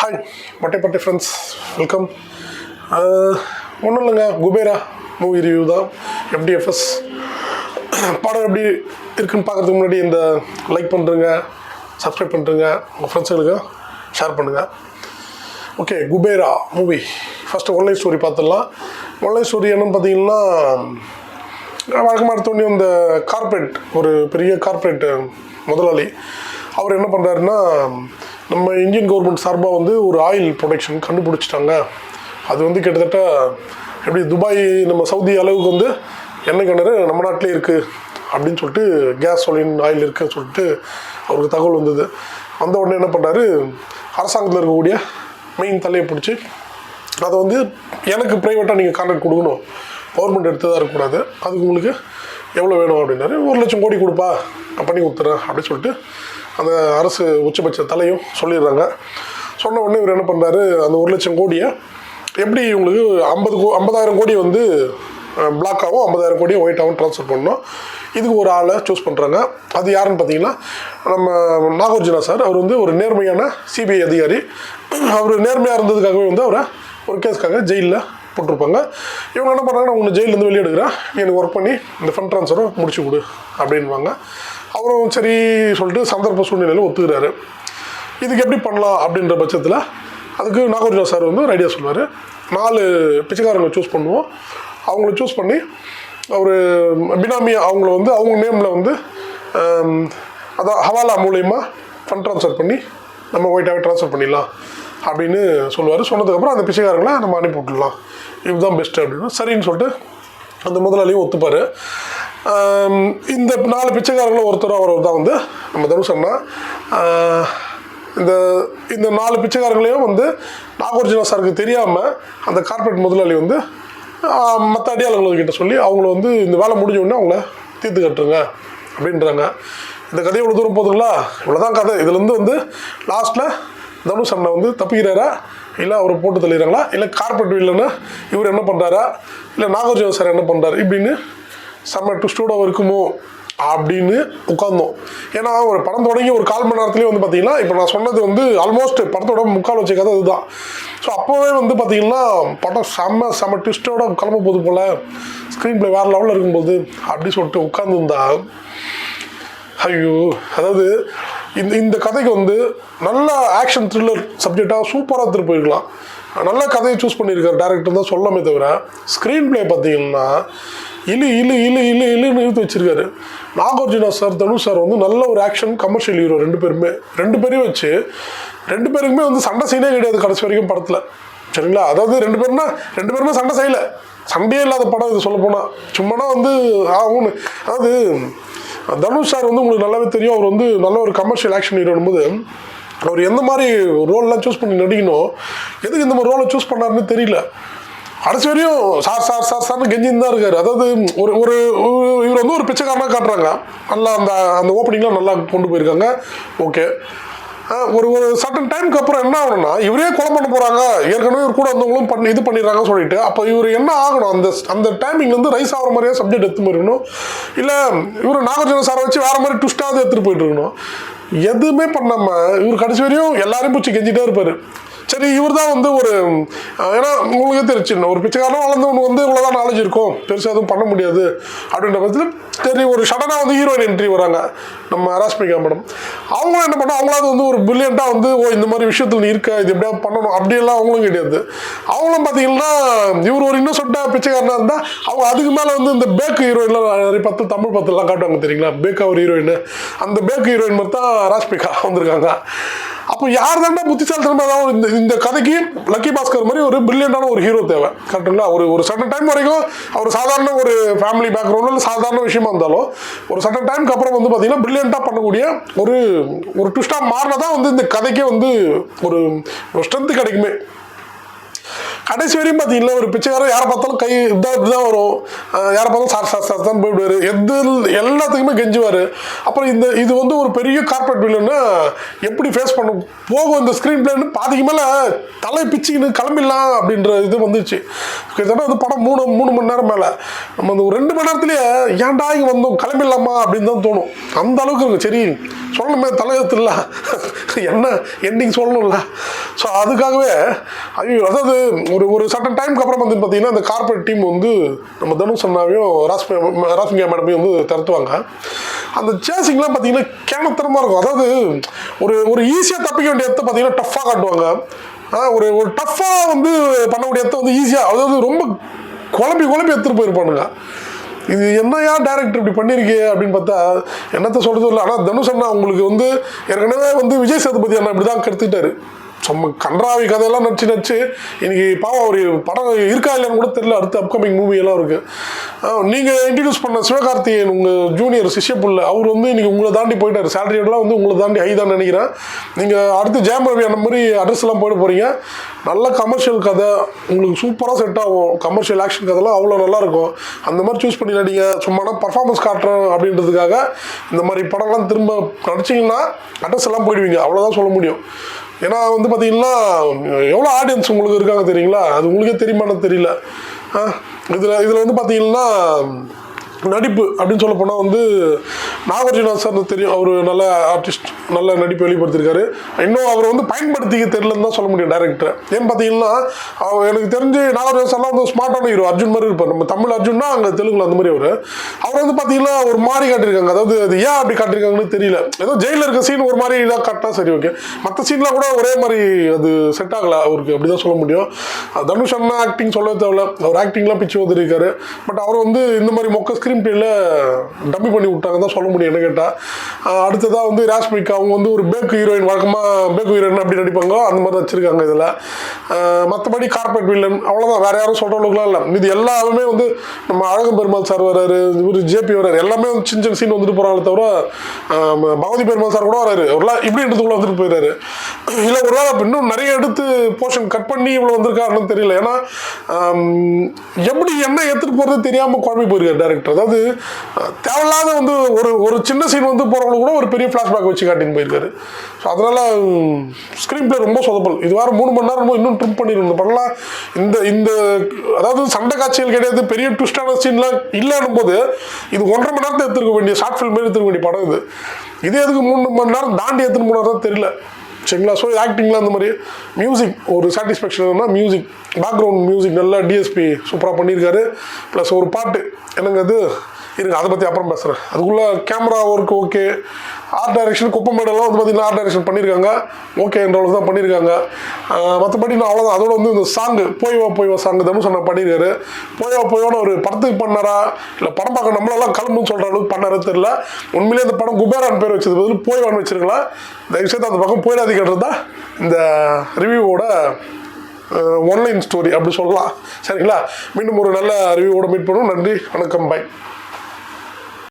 Hi பட்டை பட்டை friends welcome ஒன்றும் இல்லைங்க குபேரா மூவி ரிவ்யூ தான். எஃப்டிஎஃப்எஸ் படம் எப்படி இருக்குன்னு பார்க்குறதுக்கு முன்னாடி இந்த லைக் பண்ணுறங்க சப்ஸ்கிரைப் பண்ணுறங்க உங்கள் ஃப்ரெண்ட்ஸுங்களுக்கு ஷேர் பண்ணுங்கள் okay Kubera movie first one line story பார்த்துடலாம். ஒன்லைன் ஸ்டோரி என்னன்னு பார்த்தீங்கன்னா வழக்கமாக எடுத்தோடனே இந்த கார்ப்பரேட் ஒரு பெரிய கார்ப்பரேட் முதலாளி. அவர் என்ன பண்ணுறாருன்னா நம்ம இந்தியன் கவர்மெண்ட் சார்பாக வந்து ஒரு ஆயில் ப்ரொடெக்ஷன் கண்டுபிடிச்சிட்டாங்க. அது வந்து கிட்டத்தட்ட எப்படி துபாய் நம்ம சவுதி அளவுக்கு வந்து எண்ணெய் கிணறு நம்ம நாட்டிலே இருக்குது அப்படின்னு சொல்லிட்டு கேஸ் ஒலின் ஆயில் இருக்குன்னு சொல்லிட்டு அவருக்கு தகவல் வந்தது. வந்த உடனே என்ன பண்ணார்? அரசாங்கத்தில் இருக்கக்கூடிய மெயின் தலையை பிடிச்சி அதை வந்து எனக்கு ப்ரைவேட்டாக நீங்கள் கான்ட்ராக்ட் கொடுக்கணும். கவர்மெண்ட் எடுத்ததாக இருக்கக்கூடாது. அதுக்கு உங்களுக்கு எவ்வளோ வேணும் அப்படின்னாரு? ஒரு லட்சம் கோடி கொடுப்பா. நான் பண்ணி கொடுத்துறேன் அப்படின்னு சொல்லிட்டு அந்த அரசு உச்சபட்ச தலையும் சொல்லிடுறாங்க. சொன்ன உடனே இவர் என்ன பண்ணுறாரு அந்த ஒரு லட்சம் கோடியை எப்படி இவங்களுக்கு ஐம்பது கோ ஐம்பதாயிரம் கோடி வந்து பிளாக்காகவும் ஐம்பதாயிரம் கோடியை ஒயிட்டாகவும் ட்ரான்ஸ்ஃபர் பண்ணணும். இதுக்கு ஒரு ஆளை சூஸ் பண்ணுறாங்க அது யாருன்னு பார்த்தீங்கன்னா நம்ம நாகார்ஜுனா சார். அவர் வந்து ஒரு நேர்மையான சிபிஐ அதிகாரி. அவர் நேர்மையாக இருந்ததுக்காகவே வந்து அவரை ஒரு கேஸ்க்காக ஜெயிலில் போட்டிருப்பாங்க. இவங்க என்ன பண்ணுறாங்க நான் உன்னை ஜெயிலேருந்து வெளியே எடுக்கிறேன். நீ எனக்கு ஒர்க் பண்ணி இந்த ஃபண்ட் ட்ரான்ஸ்ஃபரை முடிச்சு கொடு அப்படின்வாங்க அவரும் சரி சொல்லிட்டு சந்தர்ப்ப சூழ்நிலையில் ஒத்துக்கிறாரு. இதுக்கு எப்படி பண்ணலாம் அப்படின்ற பட்சத்தில் அதுக்கு நாகார்ஜுனா சார் வந்து ஒரு ஐடியா சொல்லுவார். நாலு பிச்சைக்காரங்களை சூஸ் பண்ணுவோம். அவங்கள சூஸ் பண்ணி அவர் பினாமி அவங்கள வந்து அவங்க நேமில் வந்து அதான் ஹவாலா மூலயமா ஃபண்ட் ட்ரான்ஸ்ஃபர் பண்ணி நம்ம ஒயிட்டாகவே ட்ரான்ஸ்ஃபர் பண்ணிடலாம் அப்படின்னு சொல்லுவார். சொன்னதுக்கப்புறம் அந்த பிச்சைக்காரங்களை நம்ம அனுப்பி விட்டுடலாம். இதுதான் பெஸ்ட்டு அப்படின்னு சரின்னு சொல்லிட்டு அந்த முதலாளியும் ஒத்துப்பார். இந்த நாலு பிச்சைக்காரங்களும் ஒருத்தர் அவர் தான் வந்து நம்ம தனுஷ் அண்ணா இந்த இந்த நாலு பிச்சைக்காரங்களையும் வந்து நாகார்ஜுனா சாருக்கு தெரியாமல் அந்த கார்ப்பரேட் முதலாளி வந்து மற்ற அடியாளர்கள்கிட்ட சொல்லி அவங்கள வந்து இந்த வேலை முடிஞ்ச உடனே அவங்கள தீர்த்து கட்டுருங்க அப்படின்றாங்க. இந்த கதை இவ்வளோ தூரம் போதுங்களா? இவ்வளோதான் கதை. இதுலேருந்து வந்து லாஸ்ட்டில் தனுஷ் அண்ணன் வந்து தப்பிக்கிறாரா? இல்லை அவர் போட்டு தள்ளிடுறாங்களா? இல்லை கார்பரேட் இல்லைன்னா இவர் என்ன பண்ணுறாரா இல்லை நாகார்ஜுன சார் என்ன பண்ணுறாரு இப்படின்னு செம்ம ட்விஸ்டோட இருக்குமோ அப்படின்னு உட்காந்தோம் ஏன்னா ஒரு படம் தொடங்கி ஒரு கால் மணி நேரத்துலேயே வந்து பார்த்தீங்கன்னா இப்போ நான் சொன்னது வந்து ஆல்மோஸ்ட் படத்தோட முக்கால் வச்ச கதை இதுதான் ஸோ அப்போவே வந்து பார்த்தீங்கன்னா படம் செம்ம செம்ம ட்விஸ்டோட கிளம்ப போது போல் ஸ்க்ரீன் ப்ளே வேறு லெவலில் இருக்கும்போது அப்படி சொல்லிட்டு உட்காந்துருந்தா ஐயோ அதாவது இந்த இந்த கதைக்கு வந்து நல்ல ஆக்ஷன் த்ரில்லர் சப்ஜெக்டாக சூப்பராக எடுத்துகிட்டு போயிருக்கலாம். நல்ல கதையை சூஸ் பண்ணியிருக்காரு டேரக்டர் தான் சொல்லாமே தவிர ஸ்க்ரீன் ப்ளே பார்த்தீங்கன்னா இழு இழு இழு இழு இழுன்னு இழுத்து வச்சிருக்காரு. நாகார்ஜுனா சார் தனுஷ் சார் வந்து நல்ல ஒரு ஆக்ஷன் கமர்ஷியல் ஹீரோ ரெண்டு பேருமே. ரெண்டு பேரையும் வச்சு ரெண்டு பேருக்குமே வந்து சண்டை சீனே கிடையாது கடைசி வரைக்கும் படத்தில். சரிங்களா? அதாவது ரெண்டு பேருனா ரெண்டு பேருமே சண்டை செய்யல. சண்டையே இல்லாத படம் இது சொல்ல போனால் சும்மானா வந்து ஆகும்னு அதாவது தனுஷ் சார் வந்து உங்களுக்கு நல்லாவே தெரியும். அவர் வந்து நல்ல ஒரு கமர்ஷியல் ஆக்ஷன் ஹீரோனும் போது அவர் எந்த மாதிரி ரோல்லாம் சூஸ் பண்ணி நடிக்கணும் எதுக்கு இந்த மாதிரி ரோலை சூஸ் பண்ணாருன்னு தெரியல. கடைசி வரையும் சார் சார் சார் சார்னு கெஞ்சின்னு தான் இருக்காரு. அதாவது ஒரு ஒரு இவர் வந்து ஒரு பிச்சைக்காரனாக காட்டுறாங்க. நல்லா அந்த அந்த ஓப்பனிங்லாம் நல்லா கொண்டு போயிருக்காங்க. ஓகே ஒரு ஒரு சட்டன் டைமுக்கு அப்புறம் என்ன ஆகணும்னா இவரே கொலை பண்ண போகிறாங்க ஏற்கனவே இவர் கூட வந்தவங்களும் பண்ணி இது பண்ணிடுறாங்கன்னு சொல்லிட்டு அப்போ இவர் என்ன ஆகணும்? அந்த அந்த டைமிங் வந்து ரைஸ் ஆகிற மாதிரியே சப்ஜெக்ட் எடுத்து போயிருக்கணும் இல்லை இவர் நாகார்ஜுன சாரை வச்சு வேறு மாதிரி ட்விஸ்டாவது எடுத்துகிட்டு போயிட்டு இருக்கணும்? எதுவுமே பண்ணாமல் இவர் கடைசி வரையும் எல்லாரையும் பிடிச்சி கெஞ்சிட்டே இருப்பார். சரி இவர் தான் வந்து ஒரு ஏன்னா உங்களுக்கே தெரிச்சு ஒரு பிச்சைக்காரன் வளர்ந்தவனுக்கு வந்து இவ்வளோதான் நாலேஜ் இருக்கும். பெருசாக எதுவும் பண்ண முடியாது. அப்படின்ற பட்சத்தில் சரி ஒரு சடனாக வந்து ஹீரோயின் என்ட்ரி வராங்க. நம்ம ராஸ்மிகா மேடம் அவங்களும் என்ன பண்ணா அவங்களாவது வந்து ஒரு பில்லியண்ட்டாக வந்து ஓ இந்த மாதிரி விஷயத்தில் நீ இருக்க இது எப்படியா பண்ணணும் அப்படியெல்லாம் அவங்களும் கிடையாது. அவங்களும் பார்த்தீங்கன்னா இவர் ஒரு இன்னும் இன்னொசொட்டாக பிச்சைக்காரனாக இருந்தால் அவங்க அதுக்கு மேலே வந்து இந்த பேக் ஹீரோயின்லாம் நிறைய பத்து தமிழ் பத்துலாம் காட்டுவாங்க தெரியுங்களா? பேக்கா ஒரு ஹீரோயின் அந்த பேக் ஹீரோயின் மாதிரி தான் வந்திருக்காங்க. அப்போ யார் தாண்டா புத்திசாலித்தனமா ஏதாவது இந்த இந்த கதைக்கு லக்கி பாஸ்கர் மாதிரி ஒரு பிரில்லியண்டான ஒரு ஹீரோ தேவை. கரெக்டுங்களா ஒரு ஒரு சட்டன் டைம் வரைக்கும் அவர் சாதாரண ஒரு ஃபேமிலி பேக்ரவுண்ட் இல்லை சாதாரண விஷயமா இருந்தாலும் ஒரு சட்டன் டைமுக்கு அப்புறம் வந்து பார்த்தீங்கன்னா பிரில்லியண்ட்டாக பண்ணக்கூடிய ஒரு ஒரு ட்விஸ்டாக மாறினதான் வந்து இந்த கதைக்கே வந்து ஒரு ஒரு ஸ்ட்ரென்த்து கிடைக்குமே. கடைசி வரையும் பார்த்தீங்கன்னா ஒரு பிச்சைக்காரன் யாரை பார்த்தாலும் கை இதான் இப்படிதான் வரும். யாரை பார்த்தாலும் சார் சார் சார் தான் போயிடுவார். எது எல்லாத்துக்குமே கெஞ்சுவார். அப்புறம் இந்த இது வந்து ஒரு பெரிய கார்பரேட் வில்லுன்னா எப்படி ஃபேஸ் பண்ண போகும் இந்த ஸ்க்ரீன் பிளேன்னு பாதிக்கு மேலே தலை பிச்சுக்கின்னு கிளம்பிடலாம் அப்படின்ற இது வந்துச்சு. கிட்டத்தட்ட வந்து படம் மூணு மூணு மணி நேரம் மேலே. நம்ம அந்த ஒரு ரெண்டு மணி நேரத்துலேயே ஏன்டா இங்கே வந்தோம் கிளம்பிடலாமா அப்படின்னு தான் தோணும். அந்த அளவுக்கு இருக்கு. சரி சொல்லணுமே தலையெழுத்துல. என்ன எண்டிங் சொல்லணும்ல. ஸோ அதுக்காகவே ஐயோ அதாவது ஒரு ஒரு சட்டன் டைமுக்கு அப்புறம் வந்து பார்த்தீங்கன்னா அந்த கார்பரேட் டீம் வந்து நம்ம தனுஷ் அண்ணாவையும் ராஸ்மி ராஸ்மிகா மேடமையும் வந்து திறத்துவாங்க அந்த சேசிங்லாம் பார்த்தீங்கன்னா கேனத்தனமாக இருக்கும். அதாவது ஒரு ஒரு ஈஸியாக தப்பிக்க வேண்டிய இடத்த பார்த்தீங்கன்னா டஃப்பாக காட்டுவாங்க. ஒரு ஒரு டஃப்பாக வந்து பண்ணக்கூடிய இடத்த வந்து ஈஸியாக அதாவது ரொம்ப குழம்பி குழம்பி எடுத்துகிட்டு போயிருப்பானுங்க. இது என்னையா டேரக்டர் இப்படி பண்ணியிருக்கே அப்படின்னு பார்த்தா என்னத்த சொல்கிறது இல்லை. ஆனால் தனுஷ் அண்ணா உங்களுக்கு வந்து ஏற்கனவே வந்து விஜய் சேதுபதி அண்ணா இப்படி தான் கெடுத்துட்டாரு சும்மா கன்றாவி கதையெல்லாம் நடிச்சு நடிச்சு இன்னைக்கு பாவம் ஒரு படம் இருக்கா இல்லைன்னு கூட தெரியல. அடுத்த அப்கமிங் மூவி எல்லாம் இருக்கு. நீங்கள் நீங்க இன்ட்ரடியூஸ் பண்ண சிவகார்த்திகேயன் உங்க ஜூனியர் சிஷ்யப்புள்ள அவர் வந்து இன்னைக்கு உங்களை தாண்டி போயிட்டாரு. சேலரியெல்லாம் வந்து உங்களை தாண்டி ஹை தான் நினைக்கிறேன். நீங்க அடுத்து ஜெயம் ரவி அந்த மாதிரி அட்ரஸ் எல்லாம் போயிட போறீங்க. நல்ல கமர்ஷியல் கதை உங்களுக்கு சூப்பராக செட் ஆகும். கமர்ஷியல் ஆக்ஷன் கதைலாம் அவ்வளோ நல்லா இருக்கும். அந்த மாதிரி சூஸ் பண்ணி நடிங்க சும்மா பர்ஃபார்மன்ஸ் காட்டுறோம் அப்படின்றதுக்காக இந்த மாதிரி படம்லாம் திரும்ப நடிச்சிங்கன்னா அட்ரஸ் எல்லாம் போயிடுவீங்க. அவ்வளோதான் சொல்ல முடியும். ஏன்னா வந்து பார்த்தீங்கன்னா எவ்வளோ ஆடியன்ஸ் உங்களுக்கு இருக்காங்க தெரியுங்களா? அது உங்களுக்கே தெரியுமான்னு தெரியல. இதில் இதில் வந்து பார்த்தீங்கன்னா நடிப்பு அப்படின்னு சொல்ல போனால் வந்து நாகார்ஜுனா சார் தெரியும். அவர் நல்ல ஆர்டிஸ்ட் நல்ல நடிப்பு வெளிப்படுத்திருக்காரு. இன்னும் அவர் வந்து பயன்படுத்திக்க தெரியலன்னு தான் சொல்ல முடியும் டேரக்டர் ஏன்னு பார்த்தீங்கன்னா அவர் எனக்கு தெரிஞ்சு நாகார்ஜுனா சார்லாம் வந்து ஸ்மார்ட்டான ஹீரோ அர்ஜுன் மாதிரி இருப்பார். நம்ம தமிழ் அர்ஜுன்னா அங்கே தெலுங்குல அந்த மாதிரி அவர். அவர் வந்து பார்த்தீங்கன்னா ஒரு மாதிரி காட்டியிருக்காங்க. அதாவது அது ஏன் அப்படி காட்டியிருக்காங்கன்னு தெரியல. ஏதோ ஜெயிலில் இருக்க சீன் ஒரு மாதிரி இதாக காட்டினா சரி ஓகே மற்ற சீன்லாம் கூட ஒரே மாதிரி அது செட் ஆகலை. அவருக்கு அப்படி தான் சொல்ல முடியும். தனுஷ் அண்ணா ஆக்டிங் சொல்லவே தேவையில்ல. அவர் ஆக்டிங்லாம் பிச்சு வந்துருக்காரு பட் அவர் வந்து இந்த மாதிரி மொக்க ஸ்க்ரீன் பிளேல டம்மி பண்ணி விட்டாங்க தான் சொல்ல முடியும் என்ன கேட்டால் அடுத்ததாக வந்து ராஷ்மிகா அவங்க வந்து ஒரு பேக் ஹீரோயின் வழக்கமாக பேக் ஹீரோயின் அப்படி நடிப்பாங்களோ அந்த மாதிரி வச்சுருக்காங்க இதில். மற்றபடி கார்பரேட் வில்லன் அவ்வளோதான் வேறு யாரும் சொல்கிற அளவுக்குலாம் இல்லை. இது எல்லாமே வந்து நம்ம அழகம் பெருமாள் சார் வராரு இவர் ஜேபி வராரு எல்லாமே வந்து சின்ன சின்ன சீன் வந்துட்டு போகிறாங்களே தவிர பகவதி பெருமாள் சார் கூட வராரு. இப்படி இப்படின்றதுக்குள்ள வந்துட்டு போயிடுறாரு இல்லை ஒரு வேளை இன்னும் நிறைய எடுத்து போர்ஷன் கட் பண்ணி இவ்வளோ வந்திருக்காருன்னு தெரியல. ஏன்னா எப்படி என்ன எடுத்துகிட்டு போகிறது தெரியாமல் குழம்பி போயிருக்காரு டேரக்டர் அதாவது தேவையில்லாத வந்து ஒரு ஒரு சின்ன சீன் வந்து போகிறவங்களுக்கு கூட ஒரு பெரிய ஃப்ளாஷ்பேக் வச்சு காட்டின்னு போயிருக்காரு. ஸோ அதனால் ஸ்க்ரீன் பிளே ரொம்ப சொதப்பல். இது வாரம் மூணு மணி நேரம் இன்னும் ட்ரிம் பண்ணிருந்தோம் பண்ணலாம் இந்த இந்த அதாவது சண்டை காட்சிகள் கிடையாது பெரிய ட்விஸ்டான சீன்லாம் இல்லைன்னும் போது இது ஒன்றரை மணி நேரத்தை எடுத்துருக்க வேண்டிய ஷார்ட் ஃபில்ம் எடுத்துருக்க வேண்டிய படம் இது. இதே எதுக்கு மூணு மணி நேரம் தாண்டி எடுத்துன்னு போனாதான் தெரியல. சரிங்களா ஸோ ஆக்டிங்லாம் அந்த மாதிரி மியூசிக் ஒரு சாட்டிஸ்ஃபேக்ஷன் மியூசிக் பேக்ரவுண்ட் மியூசிக் நல்லா டிஎஸ்பி சூப்பராக பண்ணியிருக்காரு. ப்ளஸ் ஒரு பாட்டு என்னங்க அது இருங்க அதை பற்றி அப்புறம் பேசுகிறேன் அதுக்குள்ளே camera work okay art direction குப்பமேடெல்லாம் வந்து பார்த்தீங்கன்னா ஆர்ட் டைரக்ஷன் பண்ணியிருக்காங்க ஓகே என்ற அளவுக்கு தான் பண்ணியிருக்காங்க மற்றபடி நான் அவ்வளோதான் அதோட வந்து இந்த சாங்கு போய்வா போய்வா சாங்கு வா சாங் பண்ணியிருக்காரு போய்வா போய்வான்னு ஒரு படத்துக்கு பண்ணாரா? இல்லை படம் பார்க்க நம்மளெல்லாம் கிளம்புன்னு சொல்கிற அளவுக்கு பண்ணாரு தெரியல. உண்மையிலேயே இந்த படம் குபேரான் பேர் வச்சது பதில் போய்வான்னு வச்சுருக்கலாம் தயவுசெய்து அந்த பக்கம் போயிடாதீங்கன்றது தான் இந்த ரிவ்யூவோட ஒன்லைன் ஸ்டோரி அப்படி சொல்லலாம். சரிங்களா? மீண்டும் ஒரு நல்ல ரிவ்யூவோட மீட் பண்ணுவோம். நன்றி வணக்கம் பை